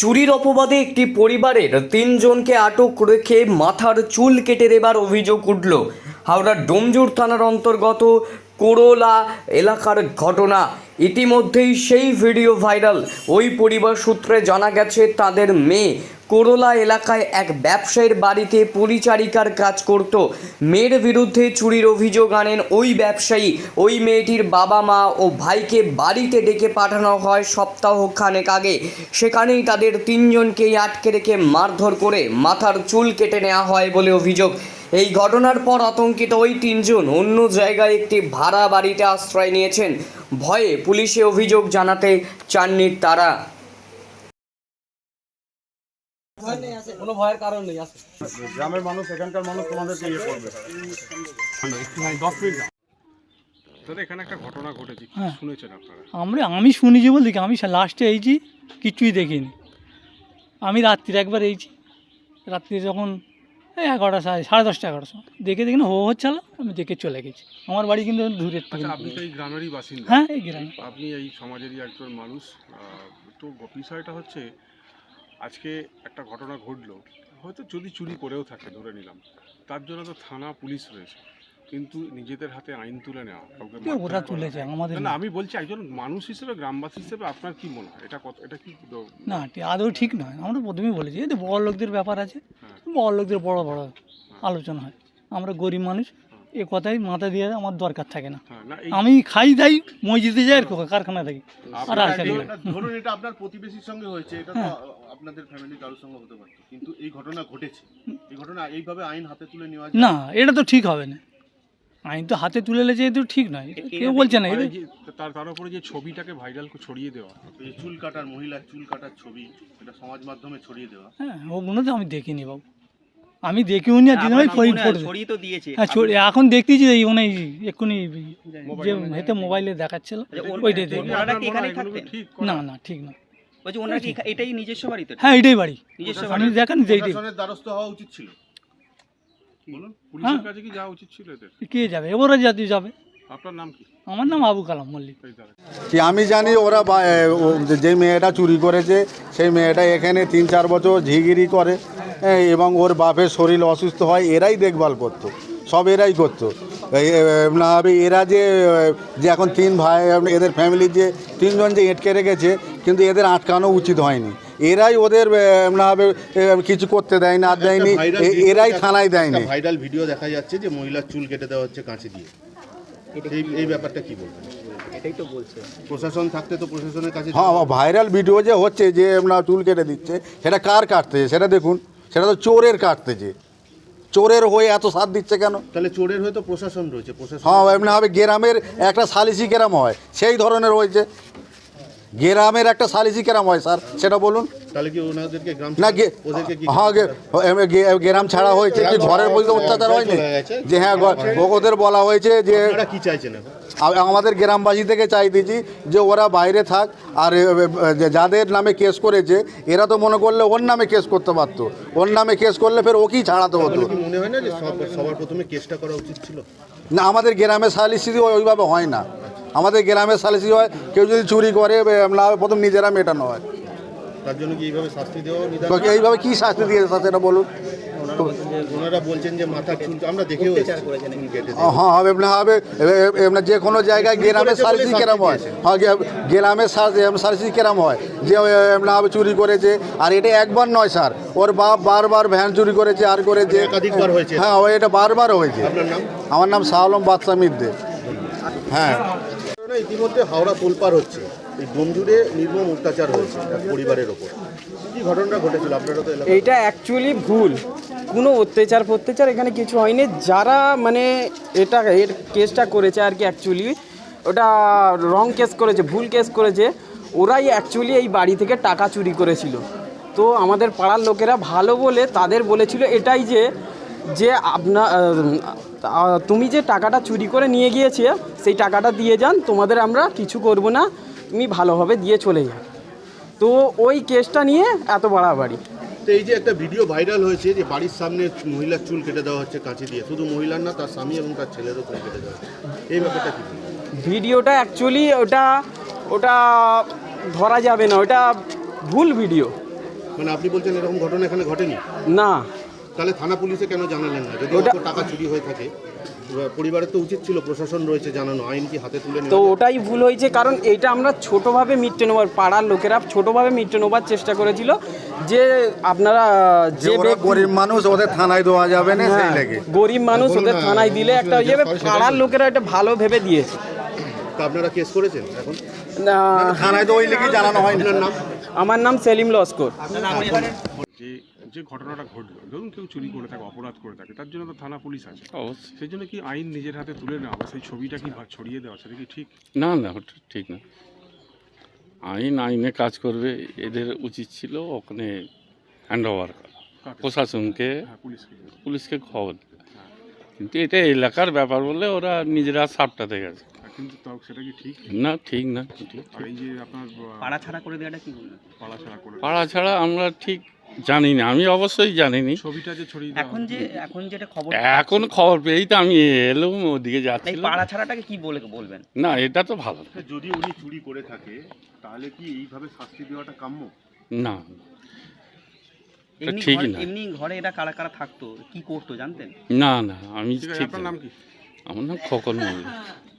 চুরির অপবাদে একটি পরিবারের তিনজনকে আটক রেখে মাথার চুল কেটে দেবার অভিযোগ উঠল। হাওড়ার ডোমজুর থানার অন্তর্গত কোরোলা এলাকার ঘটনা। ইতিমধ্যেই সেই ভিডিও ভাইরাল। ওই পরিবার সূত্রে জানা গেছে, তাদের মেয়ে কোরোলা এলাকায় এক ব্যবসায়ীর বাড়িতে পরিচারিকার কাজ করত। মেয়ের বিরুদ্ধে চুরির অভিযোগ আনেন ওই ব্যবসায়ী। ওই মেয়েটির বাবা মা ও ভাইকে বাড়িতে ডেকে পাঠানো হয় সপ্তাহ খানেক আগে। সেখানেই তাদের তিনজনকেই আটকে রেখে মারধর করে মাথার চুল কেটে নেওয়া হয় বলে অভিযোগ। এই ঘটনার পর আতঙ্কিত ওই তিনজন অন্য জায়গায় একটি ভাড়া বাড়িতে আশ্রয় নিয়েছেন। ভয়ে পুলিশে অভিযোগ জানাতে চাননি তারা। কোনো ভয়ের কারণ নেই আসে গ্রামের মানুষ এখানকার মানুষ তোমাদেরকে ইয়ে করবে। দাদা এখানে একটা ঘটনা ঘটেছে হ্যাঁ। শুনেছেন আপনারা? আমরা আমি শুনেছি বলতে কি আমি লাস্টে এইছি কিছুই দেখিনি। আমি রাত্রির একবার এইছি রাত্রি যখন এই এগারোটা সাড়ে সাড়ে দশটা এগারোটার সময় দেখে দেখি না হো হচ্ছিল আমি দেখে চলে গেছি। আমার বাড়ি কিন্তু দূরের থেকে। আচ্ছা আপনি তো এই গ্রামেরই বাসিন্দা। হ্যাঁ এই গ্রামে। আপনি এই সমাজেরই একজন মানুষ। তো বিষয়টা হচ্ছে আজকে একটা ঘটনা ঘটলো। হয়তো যদি চুরি করেও থাকে ধরে নিলাম। তার জন্য তো থানা পুলিশ রয়েছে। কিন্তু নিজেদের হাতে আইন তুলে নেওয়া ওরা তুলেছে আমাদের না, আমি বলছি একজন মানুষ হিসেবে গ্রামবাসী হিসেবে আপনার কি মনে হয়? এটা কত এটা কি না আদৌ ঠিক নয়। আমরা প্রথমেই বলেছি এতে বড় লোকদের ব্যাপার আছে হ্যাঁ। বড় লোকদের বড় বড় আলোচনা হয়। আমরা গরিব মানুষ এ কথাই মাথা দিয়ে আমার দরকার থাকে না। হ্যাঁ আমি খাই দাই মসজিদে যাই আর কারখানা থাকি। আর আর। ধরুন এটা আপনার প্রতিবেশীর সঙ্গে হয়েছে এটা তো হ্যাঁ। আপনাদের ফ্যামিলি কারোর সঙ্গে হতে পারতো। কিন্তু এই ঘটনা ঘটেছে। এই ঘটনা এইভাবে আইন হাতে তুলে নেওয়া যায়? না এটা তো ঠিক হবে না। আইন তো হাতে তুলে লেছে এ তো ঠিক নয়। কেউ বলছে না তার তার উপরে যে ছবিটাকে ভাইরাল ছড়িয়ে দেওয়া এই চুল কাটার মহিলার চুল কাটার ছবি এটা সমাজ মাধ্যমে ছড়িয়ে দেওয়া। হ্যাঁ ওগুলো তো আমি দেখিনি বাবু। আমি দেখি উনি ভাই ফরি ফটো তো দিয়েছে। হ্যাঁ ছড়ি এখন দেখতেছি এই মানে এক্ষুনি যে হেতে মোবাইলে দেখাচ্ছিল। ওইটাই দেখি। ওনারা কি এখানেই এগুলো না না ঠিক না বলছি ওনার কি এটাই নিজস্ব বাড়ি তো? হ্যাঁ এটাই বাড়ি। নিজস্ব আমি দেখেন যে দ্বারস্থ হওয়া উচিত ছিল। বলুন পুলিশের কাছে কি যাওয়া উচিত ছিল এদের? কে যাবে? এবারে যাতে যাবে। আপনার নাম কি? আমার নাম আবু কালাম মল্লিক। কি আমি জানি ওরা বা- যে মেয়েটা চুরি করেছে সেই মেয়েটা এখানে তিন চার বছর ঝিগিরি করে এবং ওর বাপের শরীর অসুস্থ হয় এরাই দেখভাল করতো সব এরাই করতো। না হবে এরা যে যে এখন তিন ভাই এদের ফ্যামিলির যে তিনজন যে এঁটকে রেখেছে কিন্তু এদের আটকানো উচিত হয়নি। এরাই ওদের না হবে কিছু করতে দেয় না আর দেয়নি এরাই থানায় দেয়নি। ভাইরাল ভিডিও দেখা যাচ্ছে যে মহিলার চুল কেটে দেওয়া হচ্ছে কাঁচি দিয়ে। এই এই ব্যাপারটা কি বলবেন? এটাই তো বলছে। প্রশাসন থাকতে তো প্রশাসনের কাছে হ্যাঁ ভাইরাল ভিডিও যে হচ্ছে যে না চুল কেটে দিচ্ছে সেটা কার কাটতেছে? সেটা দেখুন সেটা তো চোরের কাটতেছে। চোরের হয়ে এত সাথ দিচ্ছে কেন? তাহলে চোরের হয়তো প্রশাসন রয়েছে প্রশাসন হ্যাঁ এমনি হবে গ্রামের একটা সালিসি কেরাম হয় সেই ধরনের হয়েছে। গ্রামের একটা সালিসি কেরাম হয় স্যার সেটা বলুন। তাহলে কি ওনাদেরকে গ্রাম না ওদেরকে কি হ্যাঁ গ্রাম ছাড়া হয়েছে কি ঘরের বলতে অত্যাচার হয়নি? যে হ্যাঁ ওদের বলা হয়েছে যে কি চাইছেন আমাদের গ্রামবাসী থেকে চাই চাইতেছি যে ওরা বাইরে থাক আর যাদের নামে কেস করেছে এরা তো মনে করলে ওর নামে কেস করতে পারতো। ওর নামে কেস করলে ফের ওকেই ছাড়াতে হতো। মনে হয় না যে সবার প্রথমে কেসটা করা উচিত ছিল? না আমাদের গ্রামে সালিসি ওইভাবে হয় না। আমাদের গ্রামে সালিসি হয় কেউ যদি চুরি করে না প্রথম নিজেরা মেটানো হয়। তার জন্য কি এইভাবে শাস্তি দেওয়া নিদান এইভাবে কি শাস্তি দিয়েছে স্যার সেটা বলুন? ওনারা বলছেন যে মাথা চুল আমরা দেখেও। হ্যাঁ হবে না হবে এমনি যে কোনো জায়গায় গ্রামে বলে কেরাম হয়। হ্যাঁ গ্রামে কেরাম হয়। যে এমনি হবে চুরি করেছে আর এটা একবার নয় স্যার। ওর বাপ বারবার ভ্যান চুরি করেছে আর করেছে। একাধিকবার হয়েছে। হ্যাঁ ও এটা বারবার হয়েছে। আমার নাম শাহ আলম বাদশা মিদ্দে। হ্যাঁ। ইতিমধ্যে হাওড়া তোলপার হচ্ছে। এই নির্মম অত্যাচার হয়েছে পরিবারের ওপর। কি ঘটনাটা ঘটেছিল? আপনারা তো এইটা অ্যাকচুয়ালি ভুল। কোনো অত্যাচার ফত্যাচার এখানে কিছু হয়নি। যারা মানে এটা এর কেসটা করেছে আর কি অ্যাকচুয়ালি ওটা রং কেস করেছে, ভুল কেস করেছে, ওরাই অ্যাকচুয়ালি এই বাড়ি থেকে টাকা চুরি করেছিল। তো আমাদের পাড়ার লোকেরা ভালো বলে তাদের বলেছিল এটাই যে যে আপনা তুমি যে টাকাটা চুরি করে নিয়ে গিয়েছে, সেই টাকাটা দিয়ে যান, তোমাদের আমরা কিছু করব না। তুমি ভালোভাবে দিয়ে চলে যাও। তো ওই কেসটা নিয়ে এত বাড়াবাড়ি। তো এই যে একটা ভিডিও ভাইরাল হয়েছে যে বাড়ির সামনে মহিলার চুল কেটে দেওয়া হচ্ছে কাঁচি দিয়ে। শুধু মহিলার না তার স্বামী এবং তার ছেলেরও চুল কেটে দেওয়া এই ব্যাপারটা কি? ভিডিওটা অ্যাকচুয়ালি ওটা ওটা ধরা যাবে না ওটা ভুল ভিডিও। মানে আপনি বলছেন এরকম ঘটনা এখানে ঘটেনি? না। তাহলে থানা পুলিশে কেন জানালেন না? যদি টাকা চুরি হয়ে থাকে। পরিবারের তো উচিত ছিল প্রশাসন রয়েছে জানানো আইন কি হাতে তুলে তো ওটাই ভুল হয়েছে কারণ এটা আমরা ছোটোভাবে মিটে নেওয়ার পাড়ার লোকেরা ছোটোভাবে মিটে নেওয়ার চেষ্টা করেছিল। যে আপনারা যে গরিব মানুষ ওদের থানায় দেওয়া যাবে না সেই হ্যাঁ, লেগে। গরিব মানুষ ওদের থানায় দিলে একটা হয়ে যাবে পাড়ার লোকেরা এটা ভালো ভেবে দিয়েছে। তা আপনারা কেস করেছেন এখন? না, থানায় তো ওই লেগে জানানো আপনার আমার নাম সেলিম লস্কর। যে ঘটনাটা ঘটলো ধরুন কেউ চুরি করে থাকে অপরাধ করে থাকে তার জন্য তো থানা পুলিশ আছে। সেই জন্য কি আইন নিজের হাতে তুলে নেওয়া বা সেই ছবিটা কি ছড়িয়ে দেওয়া সেটা কি ঠিক? না না ঠিক না। আইন আইনে কাজ করবে এদের উচিত ছিল ওখানে হ্যান্ড ওভার করা প্রশাসনকে হ্যাঁ পুলিশকে। পুলিশকে খবর। কিন্তু এটা এলাকার ব্যাপার বলে ওরা নিজেরা সাপটাতে গেছে। কিন্তু তাও সেটা কি ঠিক? না ঠিক না ঠিক। আর এই যে আপনার পাড়া ছাড়া করে দেওয়াটা কি পাড়া ছাড়া করে পাড়া ছাড়া আমরা ঠিক জানি না আমি অবশ্যই জানিনি। ছবিটা যে ছড়িয়ে এখন যে এখন যেটা খবর এখন খবর পেয়েই তো আমি এলাম ওদিকে এই যাচ্ছিলাম পাড়া ছাড়াটাকে কি বলে বলবেন? না এটা তো ভালো। যদি উনি চুরি করে থাকে তাহলে কি এইভাবে শাস্তি দেওয়াটা কাম্য? না। ঘরে- না। এমনি ঘরে এটা কারা কারা থাকতো? কি করতো জানতেন? না না আমি ঠিক আপনার নাম কি? আমার নাম খোকন মল্লিক।